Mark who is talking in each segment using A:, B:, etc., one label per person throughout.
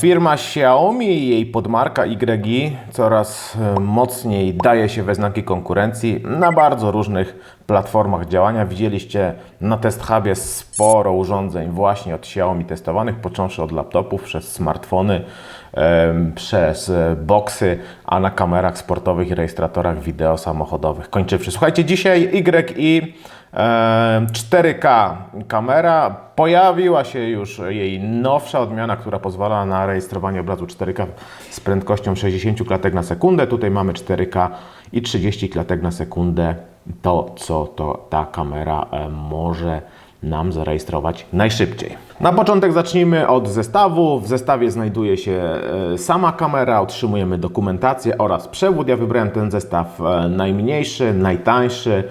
A: Firma Xiaomi i jej podmarka YI coraz e, mocniej daje się we znaki konkurencji na bardzo różnych platformach działania. Widzieliście na Test Hubie sporo urządzeń właśnie od Xiaomi testowanych, począwszy od laptopów, przez smartfony, em, przez e, boxy, a na kamerach sportowych i rejestratorach wideo samochodowych. Kończywszy. Słuchajcie, dzisiaj YI e, 4K kamera. Pojawiła się już jej nowsza odmiana, która pozwala na rejestrowanie obrazu 4K z prędkością 60 klatek na sekundę. Tutaj mamy 4K i 30 klatek na sekundę. To, co to ta kamera e, może nam zarejestrować najszybciej. Na początek zacznijmy od zestawu. W zestawie znajduje się e, sama kamera, otrzymujemy dokumentację oraz przewód. Ja wybrałem ten zestaw e, najmniejszy, najtańszy,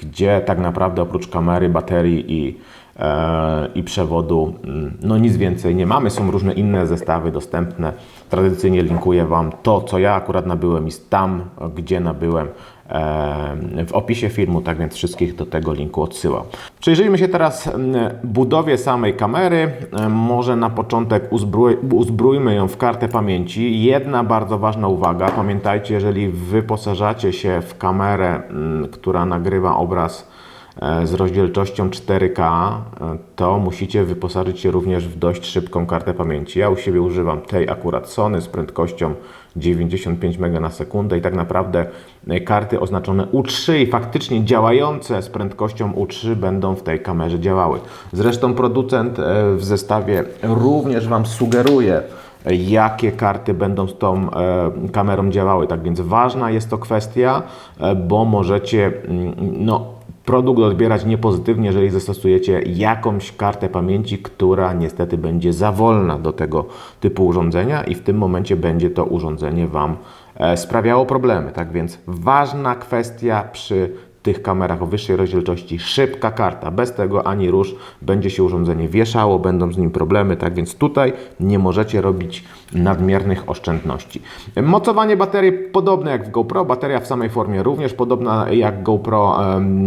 A: gdzie tak naprawdę oprócz kamery, baterii i, e, i przewodu mm, no nic więcej nie mamy. Są różne inne zestawy dostępne. Tradycyjnie linkuję Wam to, co ja akurat nabyłem i tam, gdzie nabyłem w opisie filmu, tak więc wszystkich do tego linku odsyłam. Przyjrzyjmy się teraz budowie samej kamery. Może na początek uzbrój, uzbrójmy ją w kartę pamięci. Jedna bardzo ważna uwaga. Pamiętajcie, jeżeli wyposażacie się w kamerę, która nagrywa obraz z rozdzielczością 4K, e, to musicie wyposażyć się również w dość szybką kartę pamięci. Ja u siebie używam tej akurat Sony z prędkością 95 MB na sekundę i tak naprawdę e, karty oznaczone U3 i faktycznie działające z prędkością U3 będą w tej kamerze działały. Zresztą producent e, w zestawie również Wam sugeruje, jakie karty będą z tą e, kamerą działały. Tak więc ważna jest to kwestia, e, bo możecie mm, no, produkt odbierać niepozytywnie, jeżeli zastosujecie jakąś kartę pamięci, która niestety będzie za wolna do tego typu urządzenia i w tym momencie będzie to urządzenie Wam e, sprawiało problemy. Tak więc ważna kwestia przy tych kamerach o wyższej rozdzielczości szybka karta. Bez tego ani rusz będzie się urządzenie wieszało, będą z nim problemy, tak więc tutaj nie możecie robić nadmiernych oszczędności. Mocowanie baterii podobne jak w GoPro, bateria w samej formie również podobna jak GoPro.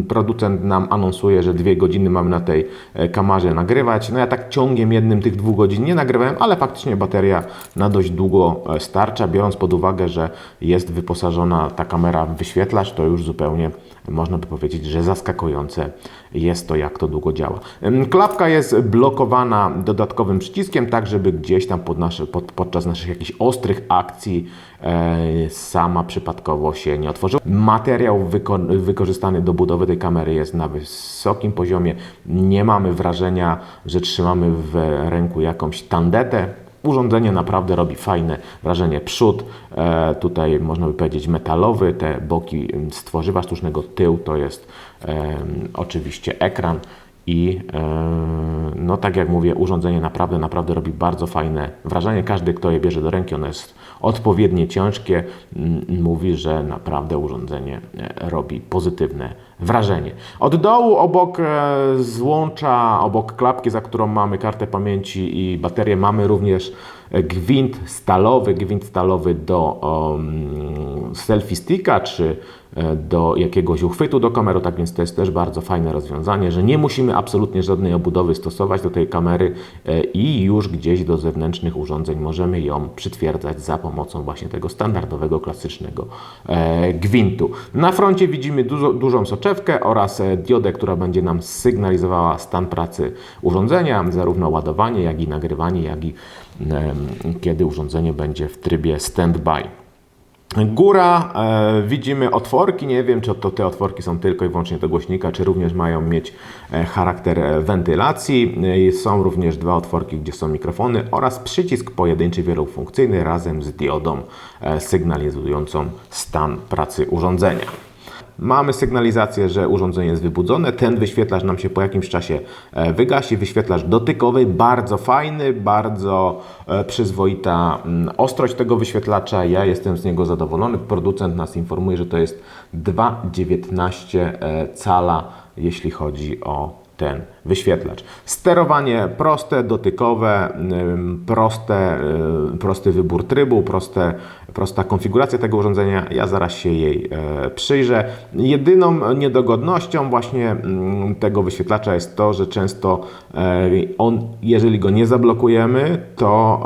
A: Producent nam anonsuje, że dwie godziny mamy na tej e, kamerze nagrywać. No ja tak ciągiem jednym tych dwóch godzin nie nagrywałem, ale faktycznie bateria na dość długo e, starcza, biorąc pod uwagę, że jest wyposażona ta kamera w wyświetlacz, to już zupełnie można by powiedzieć, że zaskakujące jest to, jak to długo działa. Klapka jest blokowana dodatkowym przyciskiem, tak żeby gdzieś tam pod nasze, pod, podczas naszych jakichś ostrych akcji e, sama przypadkowo się nie otworzyła. Materiał wyko wykorzystany do budowy tej kamery jest na wysokim poziomie. Nie mamy wrażenia, że trzymamy w ręku jakąś tandetę. Urządzenie naprawdę robi fajne wrażenie. Przód, e, tutaj można by powiedzieć metalowy, te boki z tworzywa sztucznego, tył to jest e, oczywiście ekran i e, no tak jak mówię, urządzenie naprawdę, naprawdę robi bardzo fajne wrażenie. Każdy, kto je bierze do ręki, ono jest odpowiednio ciężkie, mówi, że naprawdę urządzenie e, robi pozytywne wrażenie. Od dołu obok e, złącza, obok klapki, za którą mamy kartę pamięci i baterię, mamy również gwint stalowy, gwint stalowy do um, selfie sticka, czy e, do jakiegoś uchwytu do kamery, tak więc to jest też bardzo fajne rozwiązanie, że nie musimy absolutnie żadnej obudowy stosować do tej kamery e, i już gdzieś do zewnętrznych urządzeń możemy ją przytwierdzać za pomocą właśnie tego standardowego, klasycznego e, gwintu. Na froncie widzimy dużo, dużą soczewkę oraz diodę, która będzie nam sygnalizowała stan pracy urządzenia, zarówno ładowanie, jak i nagrywanie, jak i kiedy urządzenie będzie w trybie standby. Góra, e, widzimy otworki, nie wiem czy to te otworki są tylko i wyłącznie do głośnika, czy również mają mieć e, charakter e, wentylacji. E, Są również dwa otworki, gdzie są mikrofony oraz przycisk pojedynczy wielofunkcyjny razem z diodą sygnalizującą stan pracy urządzenia. Mamy sygnalizację, że urządzenie jest wybudzone. Ten wyświetlacz nam się po jakimś czasie e, wygasi. Wyświetlacz dotykowy, bardzo fajny, bardzo e, przyzwoita mm, ostrość tego wyświetlacza. Ja jestem z niego zadowolony. Producent nas informuje, że to jest 2,19 e, cala, jeśli chodzi o ten wyświetlacz. Sterowanie proste, dotykowe, ym, proste, prosty wybór trybu, proste prosta konfiguracja tego urządzenia. Ja zaraz się jej e, przyjrzę. Jedyną niedogodnością właśnie mm, tego wyświetlacza jest to, że często e, on, jeżeli go nie zablokujemy, to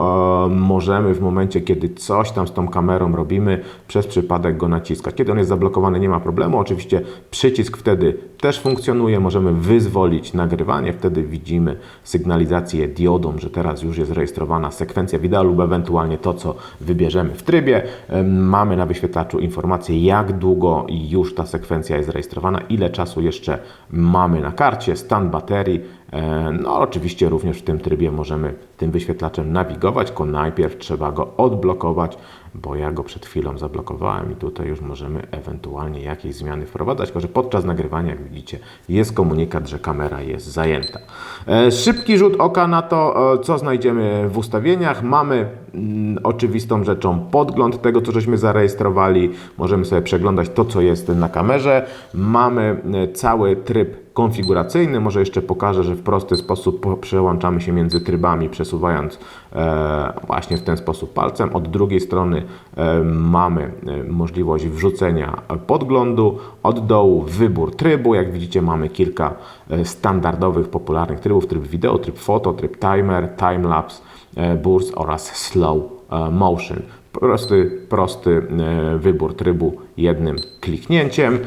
A: e, możemy w momencie, kiedy coś tam z tą kamerą robimy, przez przypadek go naciskać. Kiedy on jest zablokowany, nie ma problemu. Oczywiście przycisk wtedy też funkcjonuje. Możemy wyzwolić nagrywanie. Wtedy widzimy sygnalizację diodą, że teraz już jest rejestrowana sekwencja wideo lub ewentualnie to, co wybierzemy w trybie. Mamy na wyświetlaczu informację, jak długo już ta sekwencja jest rejestrowana, ile czasu jeszcze mamy na karcie, stan baterii. E, No, oczywiście również w tym trybie możemy tym wyświetlaczem nawigować, tylko najpierw trzeba go odblokować, bo ja go przed chwilą zablokowałem i tutaj już możemy ewentualnie jakieś zmiany wprowadzać, tylko że podczas nagrywania, jak widzicie, jest komunikat, że kamera jest zajęta. E, Szybki rzut oka na to, e, co znajdziemy w ustawieniach. Mamy mm, oczywistą rzeczą podgląd tego, co żeśmy zarejestrowali. Możemy sobie przeglądać to, co jest na kamerze. Mamy cały tryb konfiguracyjny. Może jeszcze pokażę, że w prosty sposób po- przełączamy się między trybami, przesuwając e, właśnie w ten sposób palcem. Od drugiej strony e, mamy e, możliwość wrzucenia podglądu. Od dołu wybór trybu. Jak widzicie, mamy kilka standardowych, popularnych trybów. Tryb wideo, tryb foto, tryb timer, timelapse, burst oraz slow e, motion. Prosty, prosty e, wybór trybu jednym kliknięciem.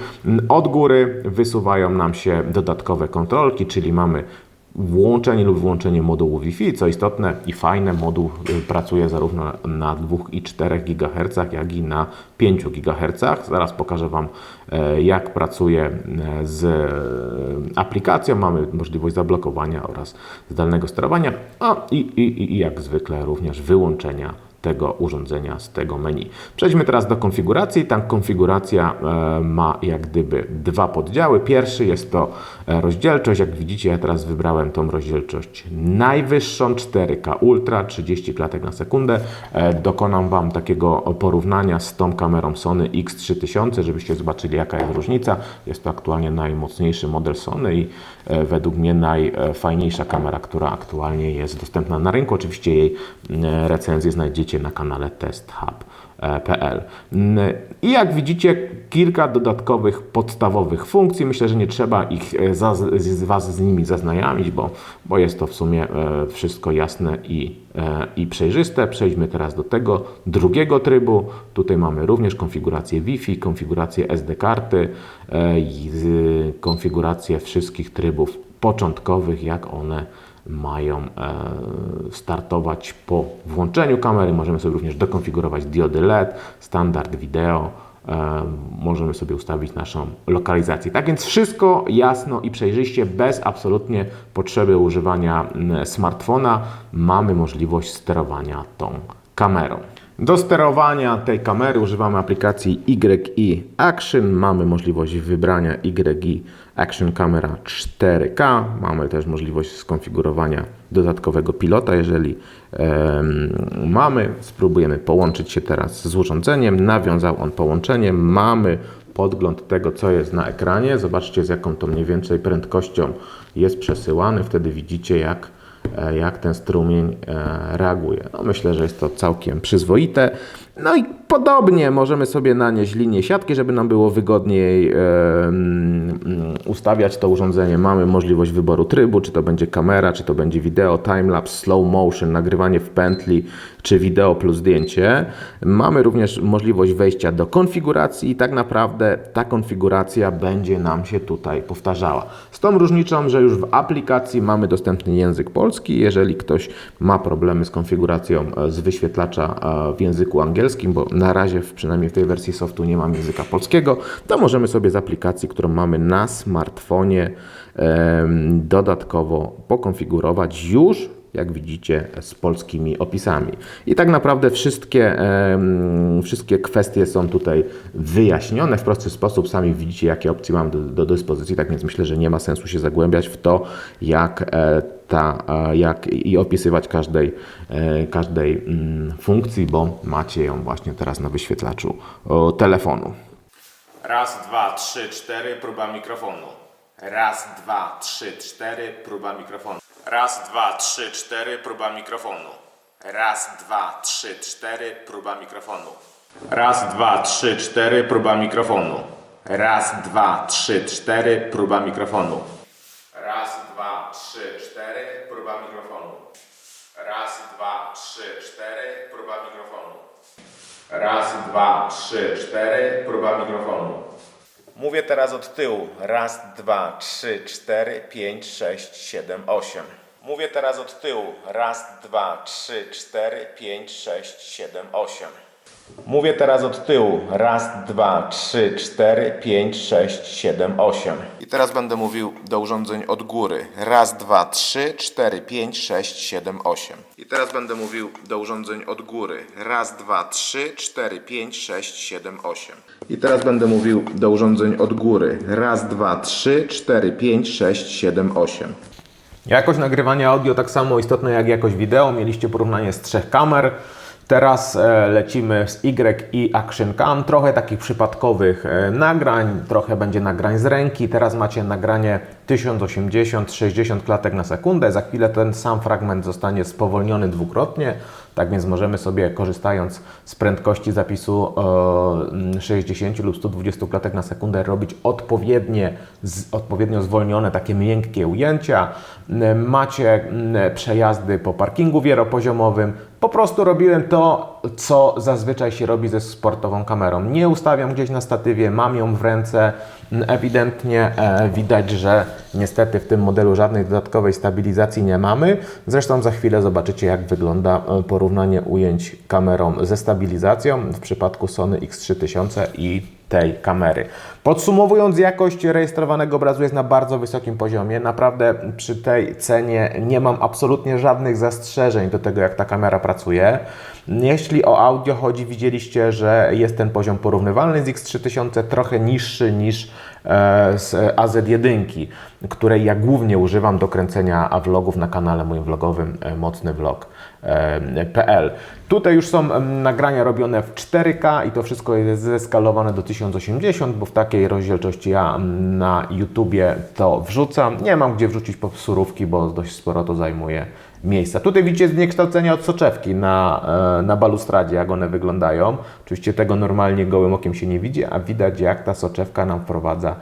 A: Od góry wysuwają nam się dodatkowe kontrolki, czyli mamy włączenie lub wyłączenie modułu Wi-Fi. Co istotne i fajne, moduł y, pracuje zarówno na 2 i 4 GHz, jak i na 5 GHz. Zaraz pokażę Wam, e, jak pracuje e, z e, aplikacją. Mamy możliwość zablokowania oraz zdalnego sterowania, a i, i, i jak zwykle również wyłączenia tego urządzenia z tego menu. Przejdźmy teraz do konfiguracji. Ta konfiguracja e, ma jak gdyby dwa poddziały. Pierwszy jest to e, rozdzielczość. Jak widzicie, ja teraz wybrałem tą rozdzielczość najwyższą 4K Ultra, 30 klatek na sekundę. E, Dokonam Wam takiego porównania z tą kamerą Sony X3000, żebyście zobaczyli jaka jest różnica. Jest to aktualnie najmocniejszy model Sony i według mnie najfajniejsza kamera, która aktualnie jest dostępna na rynku. Oczywiście jej recenzję znajdziecie na kanale testhub.pl. I jak widzicie, kilka dodatkowych podstawowych funkcji. Myślę, że nie trzeba ich e, z Was z nimi zaznajamić, bo, bo jest to w sumie e, wszystko jasne i, e, i przejrzyste. Przejdźmy teraz do tego drugiego trybu. Tutaj mamy również konfigurację Wi-Fi, konfigurację SD karty i konfigurację wszystkich trybów początkowych, jak one mają e, startować po włączeniu kamery. Możemy sobie również dokonfigurować diody LED, standard wideo. E, możemy sobie ustawić naszą lokalizację. Tak więc wszystko jasno i przejrzyście, bez absolutnie potrzeby używania smartfona, mamy możliwość sterowania tą kamerą. Do sterowania tej kamery używamy aplikacji YI Action. Mamy możliwość wybrania YI Action Camera 4K. Mamy też możliwość skonfigurowania dodatkowego pilota, jeżeli mamy. Spróbujemy połączyć się teraz z urządzeniem. Nawiązał on połączenie. Mamy podgląd tego, co jest na ekranie. Zobaczcie, z jaką to mniej więcej prędkością jest przesyłany. Wtedy widzicie, jak jak ten strumień e, reaguje. No, myślę, że jest to całkiem przyzwoite. No i podobnie możemy sobie nanieść linię siatki, żeby nam było wygodniej ustawiać to urządzenie. Mamy możliwość wyboru trybu, czy to będzie kamera, czy to będzie wideo, timelapse, slow motion, nagrywanie w pętli, czy wideo plus zdjęcie. Mamy również możliwość wejścia do konfiguracji i tak naprawdę ta konfiguracja będzie nam się tutaj powtarzała. Z tą różnicą, że już w aplikacji mamy dostępny język polski. Jeżeli ktoś ma problemy z konfiguracją e, z wyświetlacza e, w języku angielskim, bo na razie przynajmniej w tej wersji softu nie mam języka polskiego, to możemy sobie z aplikacji, którą mamy na smartfonie dodatkowo pokonfigurować już jak widzicie, z polskimi opisami. I tak naprawdę wszystkie, wszystkie kwestie są tutaj wyjaśnione w prosty sposób. Sami widzicie, jakie opcje mam do, do dyspozycji, tak więc myślę, że nie ma sensu się zagłębiać w to, jak e, ta, jak i opisywać każdej, e, każdej mm, funkcji, bo macie ją właśnie teraz na wyświetlaczu telefonu.
B: Raz, dwa, trzy, cztery, próba mikrofonu. Raz, dwa, trzy, cztery, próba mikrofonu. Raz, dwa, trzy, cztery, próba mikrofonu. Raz, dwa, trzy, cztery, próba mikrofonu. Raz, dwa, trzy, cztery, próba mikrofonu. Raz, dwa, trzy, cztery, próba mikrofonu. Raz, dwa, trzy, cztery, próba mikrofonu. Raz, dwa, trzy, cztery, próba mikrofonu. Raz, dwa, trzy, cztery, próba mikrofonu. Mówię teraz od tyłu. Raz, dwa, trzy, cztery, pięć, sześć, siedem, osiem. Mówię teraz od tyłu. Raz, dwa, trzy, cztery, pięć, sześć, siedem, osiem. Mówię teraz od tyłu. Raz, dwa, trzy, cztery, pięć, sześć, siedem, osiem. I teraz będę mówił do urządzeń od góry. Raz, dwa, trzy, cztery, pięć, sześć, siedem, osiem. I teraz będę mówił do urządzeń od góry. Raz, dwa, trzy, cztery, pięć, sześć, siedem, osiem. I teraz będę mówił do urządzeń od góry. Raz, dwa, trzy, cztery, pięć, sześć, siedem, osiem.
A: Jakość nagrywania audio tak samo istotna jak jakość wideo. Mieliście porównanie z trzech kamer. Teraz e, lecimy z Y i Action Cam. Trochę takich przypadkowych e, nagrań, trochę będzie nagrań z ręki. Teraz macie nagranie 1080-60 klatek na sekundę. Za chwilę ten sam fragment zostanie spowolniony dwukrotnie. Tak więc możemy sobie, korzystając z prędkości zapisu e, 60 lub 120 klatek na sekundę, robić odpowiednie, odpowiednio zwolnione, takie miękkie ujęcia. M, Macie przejazdy po parkingu wielopoziomowym. Po prostu robiłem to, co zazwyczaj się robi ze sportową kamerą. Nie ustawiam gdzieś na statywie, mam ją w ręce. Ewidentnie e, widać, że niestety w tym modelu żadnej dodatkowej stabilizacji nie mamy. Zresztą za chwilę zobaczycie, jak wygląda e, porównanie ujęć kamerą ze stabilizacją w przypadku Sony X3000 i tej kamery. Podsumowując, jakość rejestrowanego obrazu jest na bardzo wysokim poziomie. Naprawdę przy tej cenie nie mam absolutnie żadnych zastrzeżeń do tego, jak ta kamera pracuje. Jeśli o audio chodzi, widzieliście, że jest ten poziom porównywalny z X3000, trochę niższy niż e, z AZ1, której ja głównie używam do kręcenia vlogów na kanale moim vlogowym e, Mocny Vlog. PL. Tutaj już są nagrania robione w 4K i to wszystko jest zeskalowane do 1080, bo w takiej rozdzielczości ja na YouTubie to wrzucam. Nie mam gdzie wrzucić surówki, bo dość sporo to zajmuje miejsca. Tutaj widzicie zniekształcenia od soczewki na, e, na balustradzie, jak one wyglądają. Oczywiście tego normalnie gołym okiem się nie widzi, a widać jak ta soczewka nam wprowadza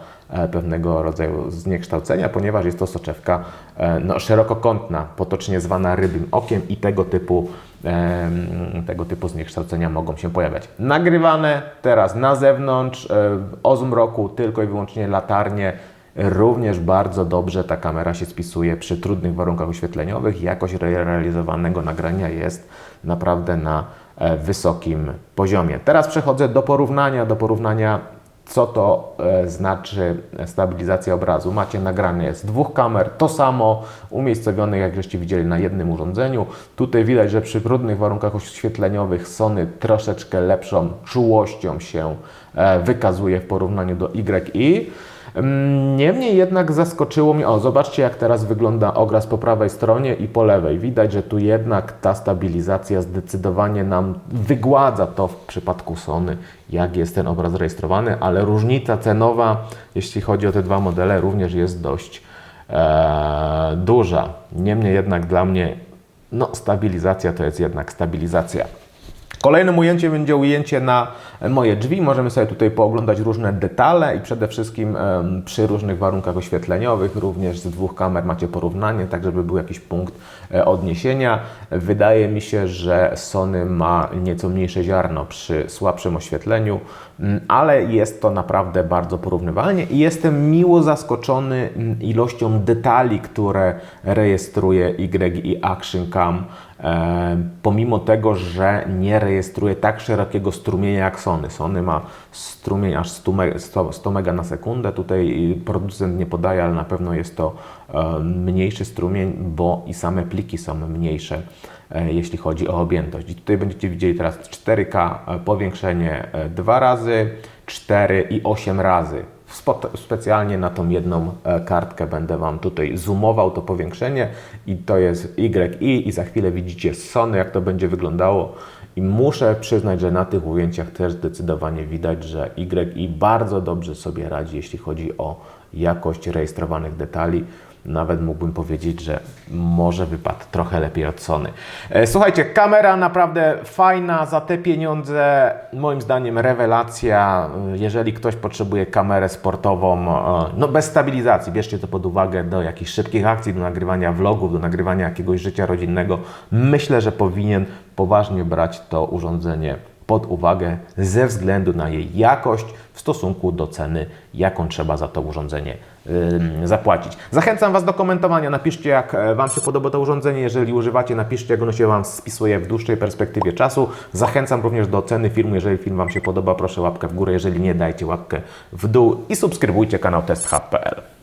A: pewnego rodzaju zniekształcenia, ponieważ jest to soczewka e, no, szerokokątna, potocznie zwana rybim okiem i tego typu, em, tego typu zniekształcenia mogą się pojawiać. Nagrywane teraz na zewnątrz, e, o zmroku, tylko i wyłącznie latarnie, Również bardzo dobrze ta kamera się spisuje przy trudnych warunkach oświetleniowych. Jakość re- realizowanego nagrania jest naprawdę na e, wysokim poziomie. Teraz przechodzę do porównania, do porównania co to e, znaczy stabilizacja obrazu. Macie nagranie z dwóch kamer, to samo umiejscowionych, jak żeście widzieli, na jednym urządzeniu. Tutaj widać, że przy trudnych warunkach oświetleniowych Sony troszeczkę lepszą czułością się e, wykazuje w porównaniu do YI. Mm, Niemniej jednak zaskoczyło mnie, o zobaczcie jak teraz wygląda obraz po prawej stronie i po lewej. Widać, że tu jednak ta stabilizacja zdecydowanie nam wygładza to w przypadku Sony, jak jest ten obraz rejestrowany, ale różnica cenowa, jeśli chodzi o te dwa modele, również jest dość e, duża. Niemniej jednak dla mnie no, stabilizacja to jest jednak stabilizacja. Kolejnym ujęciem będzie ujęcie na moje drzwi. Możemy sobie tutaj pooglądać różne detale i przede wszystkim przy różnych warunkach oświetleniowych, również z dwóch kamer macie porównanie, tak żeby był jakiś punkt e, odniesienia. Wydaje mi się, że Sony ma nieco mniejsze ziarno przy słabszym oświetleniu, ale jest to naprawdę bardzo porównywalnie i jestem miło zaskoczony ilością detali, które rejestruje Y i Action Cam. E, pomimo tego, że nie rejestruje tak szerokiego strumienia jak Sony. Sony ma strumień aż 100, me- 100, 100 mega na sekundę. Tutaj producent nie podaje, ale na pewno jest to mniejszy strumień, bo i same pliki są mniejsze, e, jeśli chodzi o objętość. I tutaj będziecie widzieli teraz 4K e, powiększenie e, dwa razy, 4 i 8 razy. Specjalnie na tą jedną e, kartkę będę Wam tutaj zoomował to powiększenie i to jest YI i za chwilę widzicie Sony jak to będzie wyglądało i muszę przyznać, że na tych ujęciach też zdecydowanie widać, że YI bardzo dobrze sobie radzi, jeśli chodzi o jakość rejestrowanych detali. Nawet mógłbym powiedzieć, że może wypadł trochę lepiej od Sony. E, Słuchajcie, kamera naprawdę fajna, za te pieniądze moim zdaniem rewelacja. E, Jeżeli ktoś potrzebuje kamerę sportową, e, no bez stabilizacji, bierzcie to pod uwagę do jakichś szybkich akcji, do nagrywania vlogów, do nagrywania jakiegoś życia rodzinnego, myślę, że powinien poważnie brać to urządzenie pod uwagę ze względu na jej jakość w stosunku do ceny, jaką trzeba za to urządzenie zapłacić. Zachęcam Was do komentowania. Napiszcie, jak e, Wam się podoba to urządzenie. Jeżeli używacie, napiszcie, jak ono się Wam spisuje w dłuższej perspektywie czasu. Zachęcam również do oceny filmu. Jeżeli film Wam się podoba, proszę łapkę w górę. Jeżeli nie, dajcie łapkę w dół i subskrybujcie kanał testhub.pl.